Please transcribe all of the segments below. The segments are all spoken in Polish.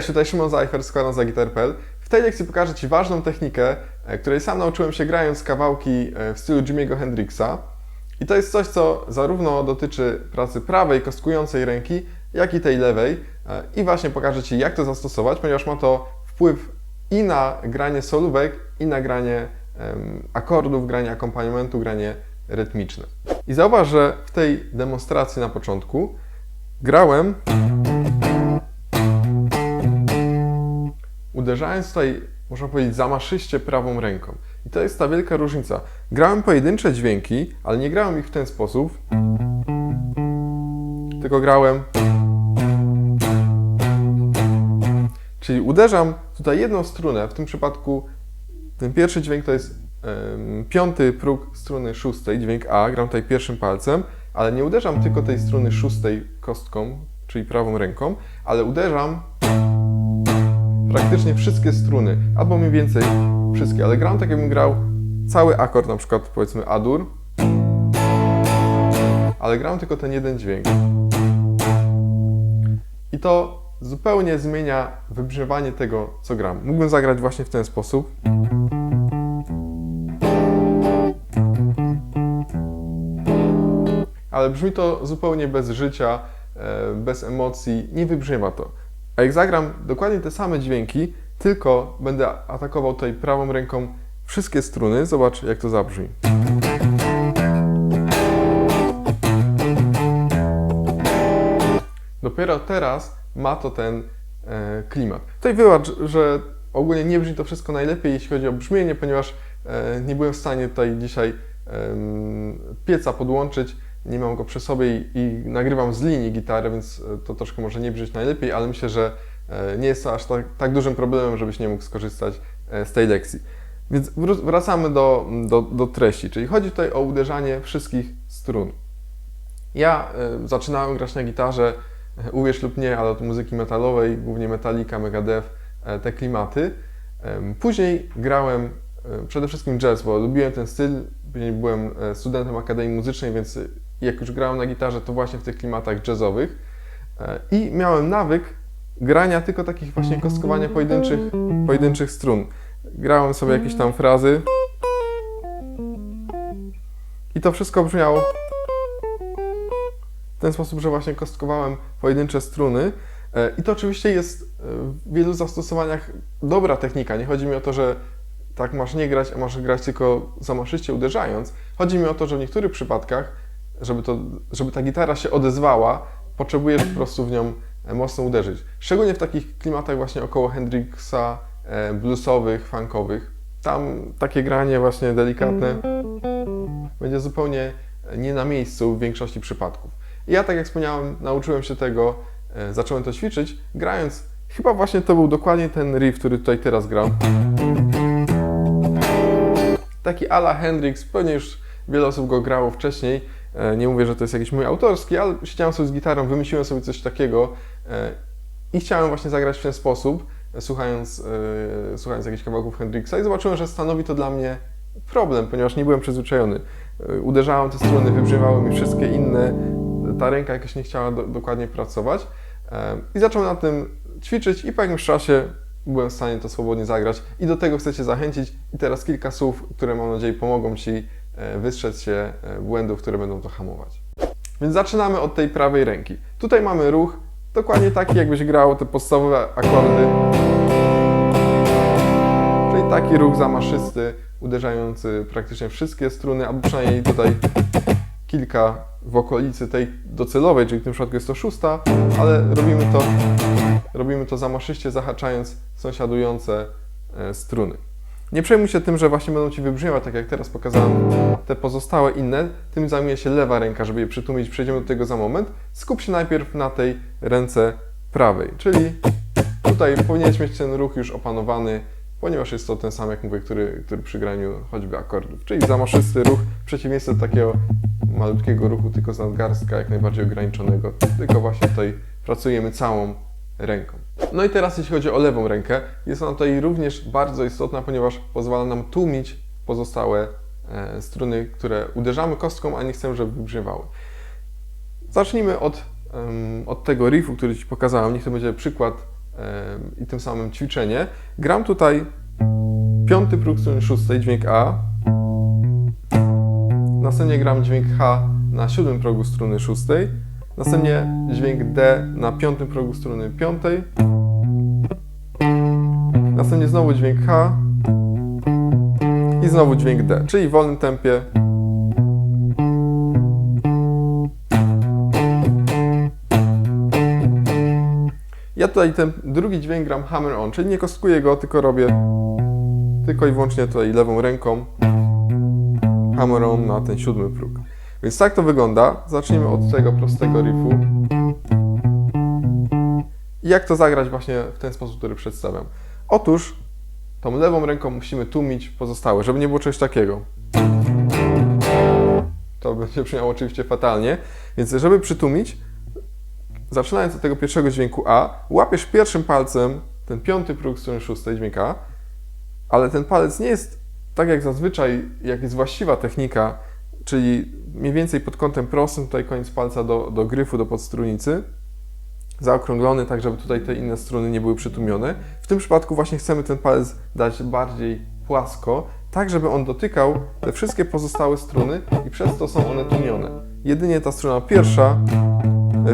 Cześć, tutaj Szymon Zajfer z za Gitar.pl. W tej lekcji pokażę Ci ważną technikę, e, której sam nauczyłem się grając kawałki e, w stylu Jimmy'ego Hendrixa. I to jest coś, co zarówno dotyczy pracy prawej, kostkującej ręki, jak i tej lewej. E, I właśnie pokażę Ci, jak to zastosować, ponieważ ma to wpływ i na granie solówek, i na granie akordów, granie akompaniamentu, granie rytmiczne. I zauważ, że w tej demonstracji na początku grałem uderzając tutaj, można powiedzieć, zamaszyście prawą ręką. I to jest ta wielka różnica. Grałem pojedyncze dźwięki, ale nie grałem ich w ten sposób, tylko grałem. Czyli uderzam tutaj jedną strunę, w tym przypadku ten pierwszy dźwięk to jest em, piąty próg struny szóstej, dźwięk A, gram tutaj pierwszym palcem, ale nie uderzam tylko tej struny szóstej kostką, czyli prawą ręką, ale uderzam praktycznie wszystkie struny, albo mniej więcej wszystkie, ale gram tak jakbym grał cały akord, na przykład powiedzmy A-dur, ale gram tylko ten jeden dźwięk. I to zupełnie zmienia wybrzmiewanie tego, co gram. Mógłbym zagrać właśnie w ten sposób. Ale brzmi to zupełnie bez życia, e, bez emocji, nie wybrzmiewa to. A jak zagram dokładnie te same dźwięki, tylko będę atakował tutaj prawą ręką wszystkie struny, zobacz jak to zabrzmi. Dopiero teraz ma to ten e, klimat. Tutaj wybacz, że ogólnie nie brzmi to wszystko najlepiej, jeśli chodzi o brzmienie, ponieważ e, nie byłem w stanie tutaj dzisiaj em, pieca podłączyć, nie mam go przy sobie i, i nagrywam z linii gitarę, więc e, to troszkę może nie brzmieć najlepiej, ale myślę, że e, nie jest to aż tak, tak dużym problemem, żebyś nie mógł skorzystać e, z tej lekcji. Więc wracamy do, do, do treści, czyli chodzi tutaj o uderzanie wszystkich strun. Ja zaczynałem grać na gitarze, uwierz lub nie, ale od muzyki metalowej, głównie Metallica, Megadeth, te klimaty. Później grałem przede wszystkim jazz, bo lubiłem ten styl. Później byłem studentem Akademii Muzycznej, więc jak już grałem na gitarze, to właśnie w tych klimatach jazzowych. E, I miałem nawyk grania tylko takich właśnie kostkowania pojedynczych, pojedynczych strun. Grałem sobie jakieś tam frazy. I to wszystko brzmiało w ten sposób, że właśnie kostkowałem pojedyncze struny. E, I to oczywiście jest e, w wielu zastosowaniach dobra technika. Nie chodzi mi o to, że tak masz nie grać, a masz grać tylko zamaszyście uderzając. Chodzi mi o to, że w niektórych przypadkach, żeby, to, żeby ta gitara się odezwała, potrzebujesz po prostu w nią e, mocno uderzyć. Szczególnie w takich klimatach właśnie około Hendrixa, e, bluesowych, funkowych. Tam takie granie właśnie delikatne będzie zupełnie nie na miejscu w większości przypadków. I ja, tak jak wspomniałem, nauczyłem się tego, e, zacząłem to ćwiczyć, grając, chyba właśnie to był dokładnie ten riff, który tutaj teraz gram. Taki ala Hendrix, pewnie już wiele osób go grało wcześniej, e, nie mówię, że to jest jakiś mój autorski, ale siedziałem sobie z gitarą, wymyśliłem sobie coś takiego e, i chciałem właśnie zagrać w ten sposób, e, słuchając, e, słuchając jakichś kawałków Hendrixa i zobaczyłem, że stanowi to dla mnie problem, ponieważ nie byłem przyzwyczajony. E, Uderzałem te struny, wybrzmiewały mi wszystkie inne, ta ręka jakoś nie chciała do, dokładnie pracować. E, i zacząłem na tym ćwiczyć i po jakimś czasie byłem w stanie to swobodnie zagrać. I do tego chcę Cię zachęcić. I teraz kilka słów, które mam nadzieję pomogą Ci e, wystrzec się e, błędów, które będą to hamować. Więc zaczynamy od tej prawej ręki. Tutaj mamy ruch dokładnie taki, jakbyś grał te podstawowe akordy. Czyli taki ruch zamaszysty, uderzający praktycznie wszystkie struny, albo przynajmniej tutaj kilka w okolicy tej docelowej, czyli w tym przypadku jest to szósta, ale robimy to, robimy to zamaszyście, zahaczając sąsiadujące e, struny. Nie przejmuj się tym, że właśnie będą Ci wybrzmiewać, tak jak teraz pokazałem te pozostałe inne. Tym zajmuje się lewa ręka, żeby je przytłumić. Przejdziemy do tego za moment. Skup się najpierw na tej ręce prawej, czyli tutaj powinieneś mieć ten ruch już opanowany, ponieważ jest to ten sam, jak mówię, który, który przy graniu choćby akordów. Czyli zamaszysty ruch, przeciwieństwo takiego malutkiego ruchu, tylko z nadgarstka, jak najbardziej ograniczonego. Tylko właśnie tutaj pracujemy całą ręką. No i teraz jeśli chodzi o lewą rękę, jest ona tutaj również bardzo istotna, ponieważ pozwala nam tłumić pozostałe e, struny, które uderzamy kostką, a nie chcemy, żeby wybrzmiewały. Zacznijmy od, od tego riffu, który Ci pokazałem. Niech to będzie przykład i tym samym ćwiczenie. Gram tutaj piąty próg strony szóstej, dźwięk A. Następnie gram dźwięk H na siódmym progu struny szóstej. Następnie dźwięk D na piątym progu struny piątej. Następnie znowu dźwięk H i znowu dźwięk D, czyli w wolnym tempie. Ja tutaj ten drugi dźwięk gram hammer on, czyli nie kostkuję go, tylko robię tylko i wyłącznie tutaj lewą ręką hammer on na ten siódmy próg. Więc tak to wygląda. Zacznijmy od tego prostego riffu. I jak to zagrać właśnie w ten sposób, który przedstawiam. Otóż tą lewą ręką musimy tłumić pozostałe, żeby nie było czegoś takiego. To będzie brzmiało oczywiście fatalnie. Więc żeby przytłumić, zaczynając od tego pierwszego dźwięku A, łapiesz pierwszym palcem ten piąty próg strony szóstej, dźwięk A, ale ten palec nie jest tak jak zazwyczaj, jak jest właściwa technika, czyli mniej więcej pod kątem prostym, tutaj koniec palca do, do gryfu, do podstrunicy, zaokrąglony, tak żeby tutaj te inne struny nie były przytłumione. W tym przypadku właśnie chcemy ten palec dać bardziej płasko, tak żeby on dotykał te wszystkie pozostałe struny i przez to są one tłumione. Jedynie ta struna pierwsza,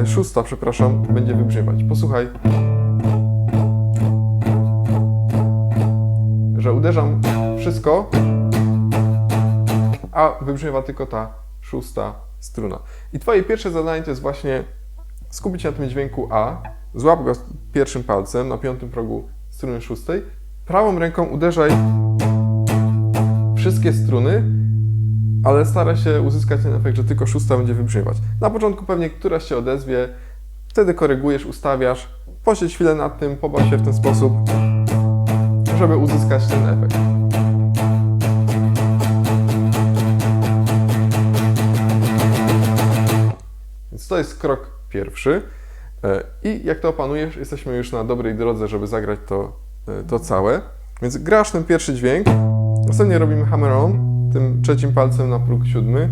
e, szósta, przepraszam, będzie wybrzmiewać. Posłuchaj. Że uderzam wszystko, a wybrzmiewa tylko ta szósta struna. I Twoje pierwsze zadanie to jest właśnie skupić się na tym dźwięku A, złap go pierwszym palcem na piątym progu struny szóstej, prawą ręką uderzaj wszystkie struny, ale stara się uzyskać ten efekt, że tylko szósta będzie wybrzmiewać. Na początku pewnie któraś się odezwie, wtedy korygujesz, ustawiasz, posiedź chwilę nad tym, pobaw się w ten sposób, żeby uzyskać ten efekt. To jest krok pierwszy. E, I jak to opanujesz, jesteśmy już na dobrej drodze, żeby zagrać to, e, to całe. Więc grasz ten pierwszy dźwięk, następnie robimy hammer on, tym trzecim palcem na próg siódmy.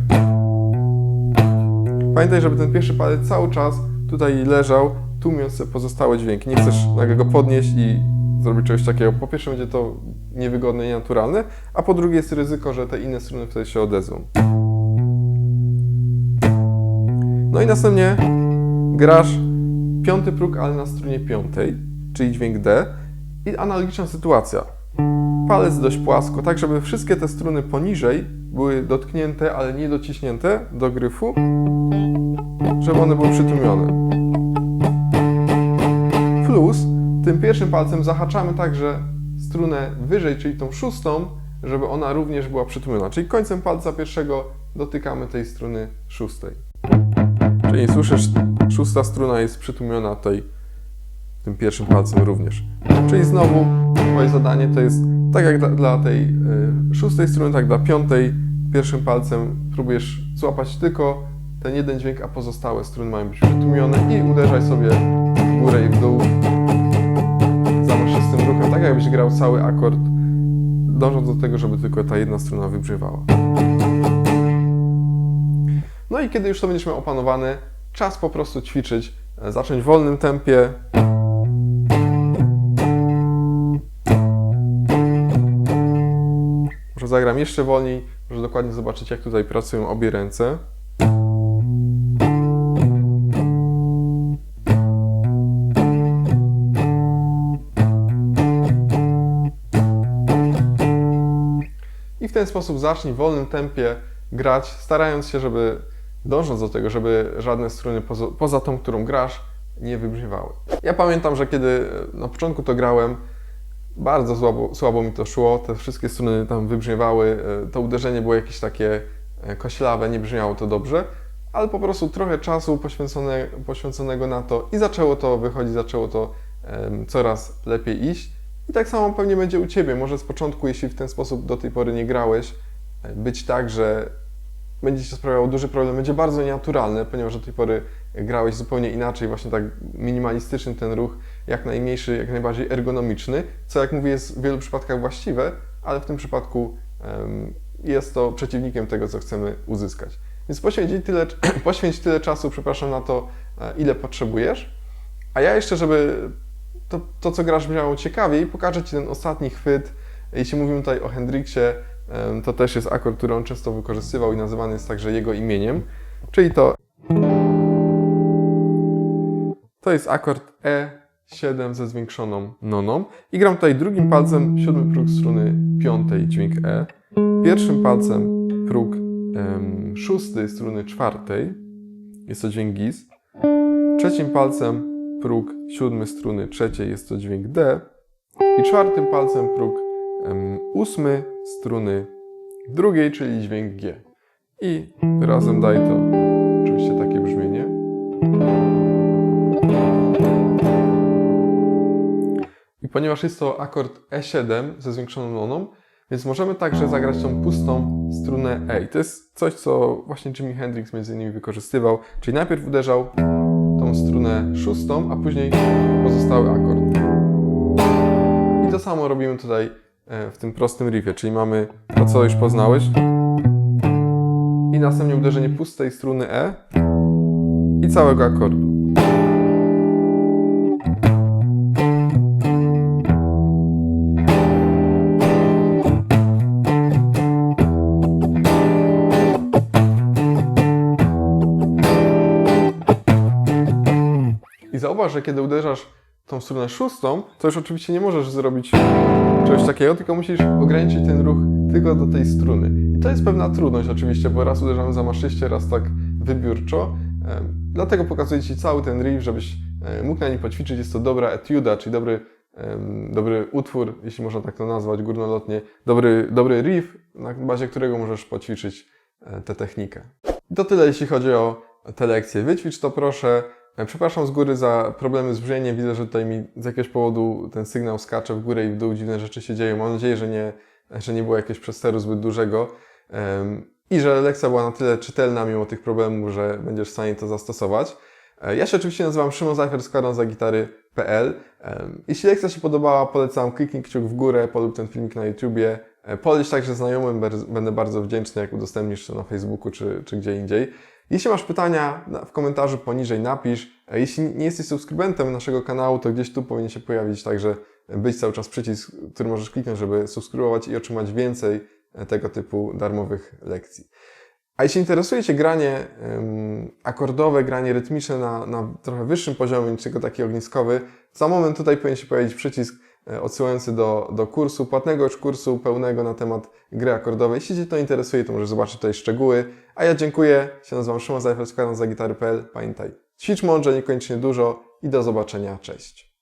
Pamiętaj, żeby ten pierwszy palec cały czas tutaj leżał, tłumiąc pozostałe dźwięki. Nie chcesz nagle go podnieść i zrobić czegoś takiego. Po pierwsze będzie to niewygodne i nienaturalne, a po drugie jest ryzyko, że te inne struny wtedy się odezwą. No i następnie grasz piąty próg, ale na strunie piątej, czyli dźwięk D i analogiczna sytuacja. Palec dość płasko, tak żeby wszystkie te struny poniżej były dotknięte, ale nie dociśnięte do gryfu, żeby one były przytłumione. Plus tym pierwszym palcem zahaczamy także strunę wyżej, czyli tą szóstą, żeby ona również była przytłumiona. Czyli końcem palca pierwszego dotykamy tej struny szóstej. Czyli słyszysz, szósta struna jest przytłumiona tutaj tym pierwszym palcem również. Czyli znowu Twoje zadanie to jest tak jak dla, dla tej y, szóstej struny, tak dla piątej. Pierwszym palcem próbujesz złapać tylko ten jeden dźwięk, a pozostałe struny mają być przytłumione i uderzaj sobie w górę i w dół. Zanosz się z tym ruchem, tak jakbyś grał cały akord, dążąc do tego, żeby tylko ta jedna struna wybrzmiewała. No i kiedy już to będziesz miał opanowane, czas po prostu ćwiczyć, e, zacząć w wolnym tempie. Może zagram jeszcze wolniej, może dokładnie zobaczyć, jak tutaj pracują obie ręce. I w ten sposób zacznij w wolnym tempie grać, starając się, żeby dążąc do tego, żeby żadne struny poza, poza tą, którą grasz, nie wybrzmiewały. Ja pamiętam, że kiedy na początku to grałem, bardzo słabo, słabo mi to szło, te wszystkie struny tam wybrzmiewały, e, to uderzenie było jakieś takie e, koślawe, nie brzmiało to dobrze, ale po prostu trochę czasu poświęcone, poświęconego na to i zaczęło to wychodzić, zaczęło to um, coraz lepiej iść. I tak samo pewnie będzie u Ciebie. Może z początku, jeśli w ten sposób do tej pory nie grałeś, e, być tak, że będzie Ci sprawiało duży problem, będzie bardzo nienaturalne, ponieważ do tej pory grałeś zupełnie inaczej, właśnie tak minimalistyczny ten ruch, jak najmniejszy, jak najbardziej ergonomiczny, co jak mówię jest w wielu przypadkach właściwe, ale w tym przypadku um, jest to przeciwnikiem tego, co chcemy uzyskać. Więc poświęć tyle, poświęć tyle czasu, przepraszam, na to, e, ile potrzebujesz, a ja jeszcze, żeby to, to co grasz brzmiało ciekawie i pokażę Ci ten ostatni chwyt. Jeśli mówimy tutaj o Hendrixie, to też jest akord, który on często wykorzystywał i nazywany jest także jego imieniem, czyli to to jest akord E7 ze zwiększoną noną. I gram tutaj drugim palcem siódmy próg struny piątej, dźwięk E, pierwszym palcem próg em, szósty struny czwartej, jest to dźwięk GIS, trzecim palcem próg siódmy struny trzeciej, jest to dźwięk D. I czwartym palcem próg ósmy struny drugiej, czyli dźwięk G. I razem daje to oczywiście takie brzmienie. I ponieważ jest to akord E7 ze zwiększoną noną, więc możemy także zagrać tą pustą strunę E. I to jest coś, co właśnie Jimi Hendrix między innymi wykorzystywał. Czyli najpierw uderzał tą strunę szóstą, a później pozostały akord. I to samo robimy tutaj w tym prostym riffie, czyli mamy to, co już poznałeś. I następnie uderzenie pustej struny E i całego akordu. I zauważ, że kiedy uderzasz tą strunę szóstą, to już oczywiście nie możesz zrobić czegoś takiego, tylko musisz ograniczyć ten ruch tylko do tej struny. I to jest pewna trudność oczywiście, bo raz uderzamy zamaszyście, raz tak wybiórczo. Em, Dlatego pokazuję Ci cały ten riff, żebyś e, mógł na nim poćwiczyć. Jest to dobra etiuda, czyli dobry, dobry utwór, jeśli można tak to nazwać górnolotnie. Dobry, dobry riff, na bazie którego możesz poćwiczyć e, tę technikę. To tyle, jeśli chodzi o te lekcje. Wyćwicz to proszę. E, Przepraszam z góry za problemy z brzmieniem. Widzę, że tutaj mi z jakiegoś powodu ten sygnał skacze w górę i w dół. Dziwne rzeczy się dzieją. Mam nadzieję, że nie, że nie było jakiegoś przesteru zbyt dużego. I że lekcja była na tyle czytelna mimo tych problemów, że będziesz w stanie to zastosować. E, Ja się oczywiście nazywam Szymon Zajfer, składam za gitary.pl. Jeśli lekcja się podobała, polecam kliknij kciuk w górę, polub ten filmik na YouTubie. E, Poleć także znajomym, będę bardzo wdzięczny, jak udostępnisz to na Facebooku czy, czy gdzie indziej. Jeśli masz pytania, w komentarzu poniżej napisz. E, Jeśli nie jesteś subskrybentem naszego kanału, to gdzieś tu powinien się pojawić także być cały czas przycisk, który możesz kliknąć, żeby subskrybować i otrzymać więcej e, tego typu darmowych lekcji. A jeśli interesuje Cię granie akordowe, granie rytmiczne na, na trochę wyższym poziomie niż tylko taki ogniskowy, za moment tutaj powinien się pojawić przycisk odsyłający do, do kursu, płatnego już kursu pełnego na temat gry akordowej. Jeśli Cię to interesuje, to możesz zobaczyć tutaj szczegóły. A ja dziękuję, się nazywam Szymon Zajfer, składam za gitary.pl. Pamiętaj, ćwicz mądrze, niekoniecznie dużo i do zobaczenia. Cześć.